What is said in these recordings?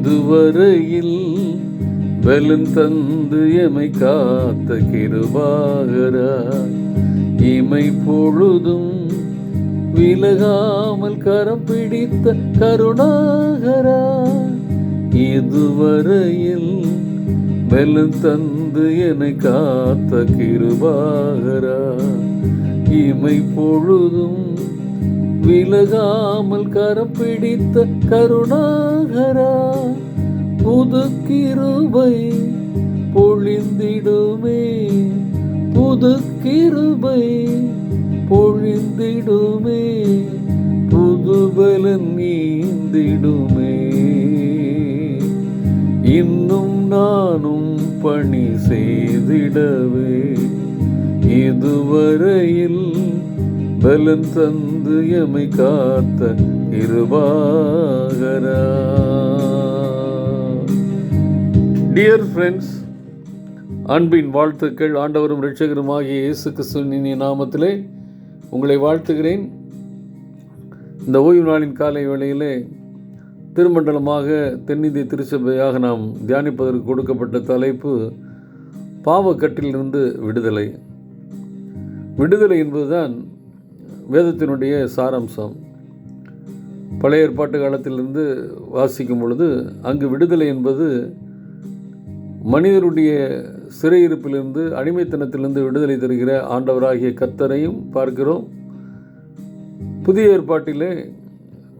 இதுவரையில் பலன் தந்து எமை காத்த கிருபாகரா. இமை பொழுதும் விலகாமல் கரம் பிடித்த கருணாகரா. இதுவரையில் பலன் தந்து என்னை காத்த கிருபாகரா. இமை பொழுதும் விலகாமல் கரம் பிடித்த கருணாகரா புது கிருபை பொழிந்திடுமே புது கிருபை பொழிந்திடுமே புதுபலன் நீந்திடுமே இன்னும் நானும் பணி செய்திடவே இதுவரையில் பலன் தந்து எமை காத்த இருபாகரா டியர் ஃப்ரெண்ட்ஸ் அன்பின் வாழ்த்துக்கள். ஆண்டவரும் ரட்சகருமாகிய இயேசு கிறிஸ்துவின் நாமத்திலே உங்களை வாழ்த்துகிறேன். இந்த ஓய்வு நாளின் காலை வேளையிலே திருமண்டலமாக தென்னிந்திய திருச்சபையாக நாம் தியானிப்பதற்கு கொடுக்கப்பட்ட தலைப்பு பாவக்கட்டிலிருந்து விடுதலை. விடுதலை என்பதுதான் வேதத்தினுடைய சாராம்சம். பழைய ஏற்பாட்டு காலத்திலிருந்து வாசிக்கும் பொழுது அங்கு விடுதலை என்பது மனிதருடைய சிறையிருப்பிலிருந்து அடிமைத்தனத்திலிருந்து விடுதலை தருகிற ஆண்டவராகிய கத்தரையும் பார்க்கிறோம். புதிய ஏற்பாட்டிலே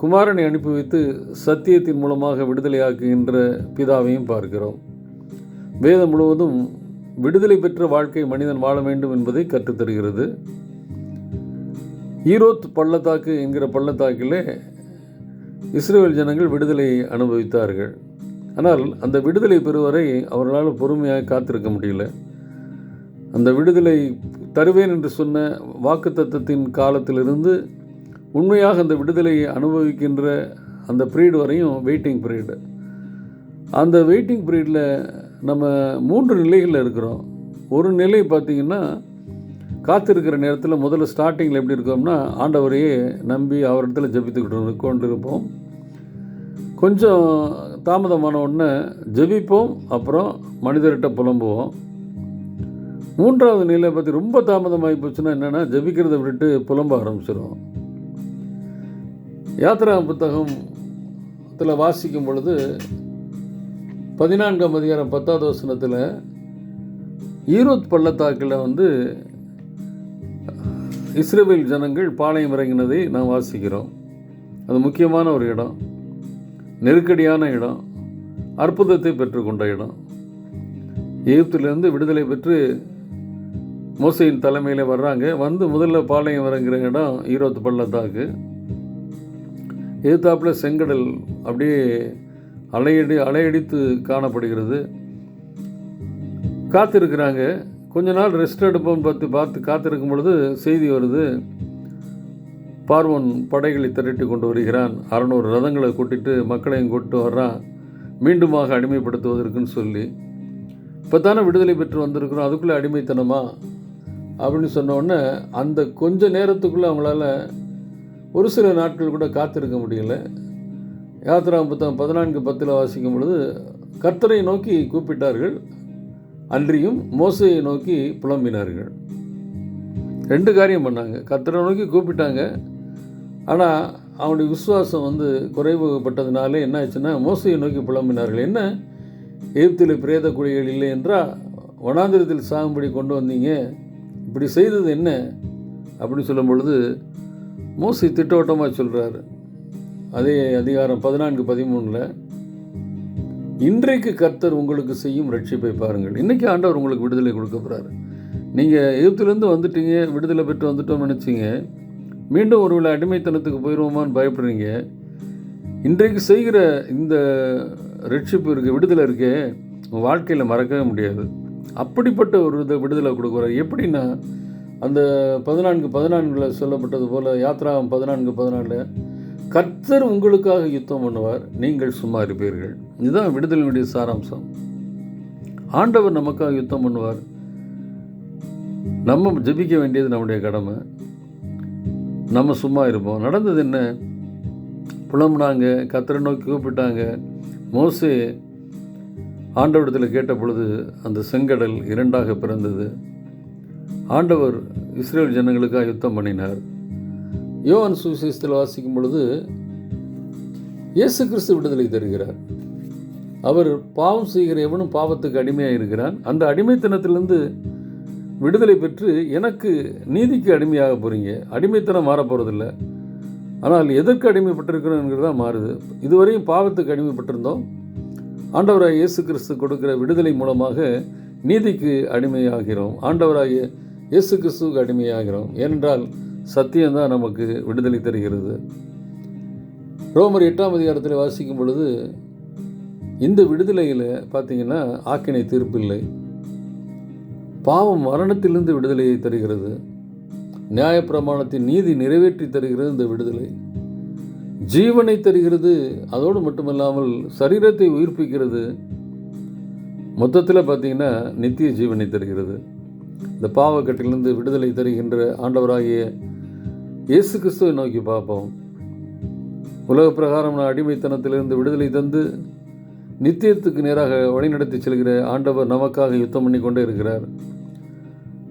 குமாரனை அனுப்பி வைத்து சத்தியத்தின் மூலமாக விடுதலையாக்குகின்ற பிதாவையும் பார்க்கிறோம். வேதம் முழுவதும் விடுதலை பெற்ற வாழ்க்கை மனிதன் வாழ வேண்டும் என்பதை கற்றுத்தருகிறது. ஈரோத் பள்ளத்தாக்கு என்கிற பள்ளத்தாக்கிலே இஸ்ரேல் ஜனங்கள் விடுதலை அனுபவித்தார்கள். ஆனால் அந்த விடுதலை பெறுவரை அவர்களால் பொறுமையாக காத்திருக்க முடியல. அந்த விடுதலை தருவேன் என்று சொன்ன வாக்குத்தத்தத்தின் காலத்திலிருந்து உண்மையாக அந்த விடுதலையை அனுபவிக்கின்ற அந்த பீரியட் வரையும் வெயிட்டிங் பீரியடு அந்த வெயிட்டிங் பீரியடில் நம்ம மூன்று நிலைகளில் இருக்கிறோம். ஒரு நிலை பார்த்திங்கன்னா காத்திருக்கிற நேரத்தில் முதல்ல ஸ்டார்டிங்கில் எப்படி இருக்கோம்னா ஆண்டவரையே நம்பி அவரிடத்துல ஜபித்துக்கிட்டு கொண்டு இருப்போம் கொஞ்சம் தாமதமான உடனே ஜெபிப்போம் அப்புறம் மனிதர்கிட்ட புலம்புவோம். மூன்றாவது நிலை பற்றி ரொம்ப தாமதமாகி போச்சுன்னா என்னென்னா ஜபிக்கிறத விட்டுட்டு புலம்ப ஆரம்பிச்சிடும் யாத்ரா புத்தகத்தில் வாசிக்கும் பொழுது பதினான்காம் அதிகாரம் பத்தாவது வசனத்தில் ஈரோத் பள்ளத்தாக்கில் வந்து இஸ்ரேல் ஜனங்கள் பாளையம் இறங்கினதை நாம் வாசிக்கிறோம். அது முக்கியமான ஒரு இடம். நெருக்கடியான இடம். அற்புதத்தை பெற்றுக்கொண்ட இடம். எகிப்திலிருந்து விடுதலை பெற்று மோசையின் தலைமையில் வர்றாங்க. வந்து முதல்ல பாளையம் இறங்குற இடம் ஈரோத்து பள்ளத்தாக்கு. எதிர்த்தாப்பில் செங்கடல் அப்படியே அலையடி அலையடித்து காணப்படுகிறது. காத்திருக்கிறாங்க. கொஞ்ச நாள் ரெஸ்ட் எடுப்போம்னு பார்த்து பார்த்து காத்திருக்கும் பொழுது செய்தி வருது. பார்வன் படைகளை திரட்டி கொண்டு வருகிறான். அறநூறு ரதங்களை கூட்டிட்டு மக்களையும் கூட்டு வர்றான். மீண்டுமாக அடிமைப்படுத்துவதற்குன்னு சொல்லி. இப்போ தானே விடுதலை பெற்று வந்திருக்கிறோம். அதுக்குள்ளே அடிமைத்தனமா? அப்படின்னு சொன்ன அந்த கொஞ்ச நேரத்துக்குள்ளே அவங்களால ஒரு சில நாட்கள் கூட காத்திருக்க முடியல. யாத்திரா புத்தகம் பதினான்கு பத்தில் வாசிக்கும் பொழுது கர்த்தரை நோக்கி கூப்பிட்டார்கள். அன்றியும் மோசையை நோக்கி புலம்பினார்கள். ரெண்டு காரியம் பண்ணாங்க. கர்த்தரை நோக்கி கூப்பிட்டாங்க. ஆனால் அவனுடைய விசுவாசம் வந்து குறைவுபட்டதுனாலே என்ன ஆச்சுன்னா மோசையை நோக்கி புலம்பினார்கள். என்ன? எகிப்தில் பிரேத குழிகள் இல்லை என்றால் வனாந்திரத்தில் சாகும்படி கொண்டு வந்தீங்க. இப்படி செய்தது என்ன? அப்படின்னு சொல்லும் பொழுது மோசி திட்டவட்டமாக சொல்கிறாரு அதே அதிகாரம் பதினான்கு பதிமூணில் இன்றைக்கு கர்த்தர் உங்களுக்கு செய்யும் ரட்சிப்பை பாருங்கள். இன்றைக்கி ஆண்டவர் உங்களுக்கு விடுதலை கொடுக்க போகிறாரு நீங்கள் எழுத்துலேருந்து வந்துட்டீங்க விடுதலை பெற்று வந்துட்டோம்னு நினச்சிங்க. மீண்டும் ஒருவேளை அடிமைத்தனத்துக்கு போயிடுவோமான்னு பயப்படுறீங்க. இன்றைக்கு செய்கிற இந்த ரட்சிப்பு இருக்குது விடுதலை இருக்கே உங்கள் வாழ்க்கையில் மறக்கவே முடியாது. அப்படிப்பட்ட ஒரு இதை விடுதலை கொடுக்குறாரு எப்படின்னா அந்த பதினான்கு பதினான்கில் சொல்லப்பட்டது போல் யாத்ரா பதினான்கு பதினாலில் கர்த்தர் உங்களுக்காக யுத்தம் பண்ணுவார். நீங்கள் சும்மா இருப்பீர்கள். இதுதான் விடுதலினுடைய சாராம்சம். ஆண்டவர் நமக்காக யுத்தம் பண்ணுவார். நம்ம ஜெபிக்க வேண்டியது நம்முடைய கடமை. நம்ம சும்மா இருப்போம். நடந்தது என்ன? புலம்புனாங்க கத்தரை நோக்கி கூப்பிட்டாங்க. மோசே ஆண்டவரிடத்தில் கேட்ட பொழுது அந்த செங்கடல் இரண்டாக பிறந்தது. ஆண்டவர் இஸ்ரேல் ஜனங்களுக்காக யுத்தம் பண்ணினார். யோவான் சுவிசேஷத்தில் வாசிக்கும் பொழுது இயேசு கிறிஸ்து விடுதலை தருகிறார். அவர் பாவம் செய்கிற எவனும் பாவத்துக்கு அடிமையாக இருக்கிறான். அந்த அடிமைத்தனத்திலிருந்து விடுதலை பெற்று எனக்கு நீதிக்கு அடிமையாக போகிறீங்க அடிமைத்தனம் மாற போகிறதில்ல ஆனால் எதற்கு அடிமைப்பட்டிருக்கிறோங்கிறது தான் மாறுது. இதுவரையும் பாவத்துக்கு அடிமைப்பட்டிருந்தோம். ஆண்டவராக இயேசு கிறிஸ்து கொடுக்கிற விடுதலை மூலமாக நீதிக்கு அடிமையாகிறோம். ஆண்டவராக இயேசு கிறிஸ்துவுக்கு அடிமையாகிறோம். ஏனென்றால் சத்தியம்தான் நமக்கு விடுதலை தருகிறது. ரோமர் எட்டாம் அதிகாரத்தில் வாசிக்கும் பொழுது இந்த விடுதலையில் பார்த்தீங்கன்னா ஆக்கினை தீர்ப்பில்லை. பாவம் மரணத்திலிருந்து விடுதலையை தருகிறது. நியாயப்பிரமாணத்தின் நீதி நிறைவேற்றி தருகிறது இந்த விடுதலை. ஜீவனை தருகிறது அதோடு மட்டுமல்லாமல் சரீரத்தை உயிர்ப்பிக்கிறது. மொத்தத்தில் பார்த்தீங்கன்னா நித்திய ஜீவனை தருகிறது. இந்த பாவக்கட்டிலிருந்து விடுதலை தருகின்ற ஆண்டவராகிய இயேசு கிறிஸ்துவை நோக்கி பார்ப்போம். உலக பிரகாரம் அடிமைத்தனத்திலிருந்து விடுதலை தந்து நித்தியத்துக்கு நேராக வழிநடத்தி செல்கிற ஆண்டவர் நமக்காக யுத்தம் பண்ணி கொண்டே இருக்கிறார்.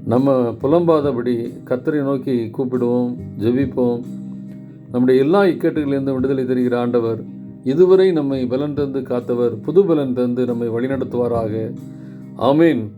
நம்ம புலம்பாதபடி கத்தரை நோக்கி கூப்பிடுவோம் ஜெபிப்போம். நம்முடைய எல்லா இக்கட்டுகளிலிருந்தும் விடுதலை தருகிற ஆண்டவர் இதுவரை நம்மை பலன் தந்து காத்தவர் புது பலன் தந்து நம்மை வழிநடத்துவாராக. ஆமீன்.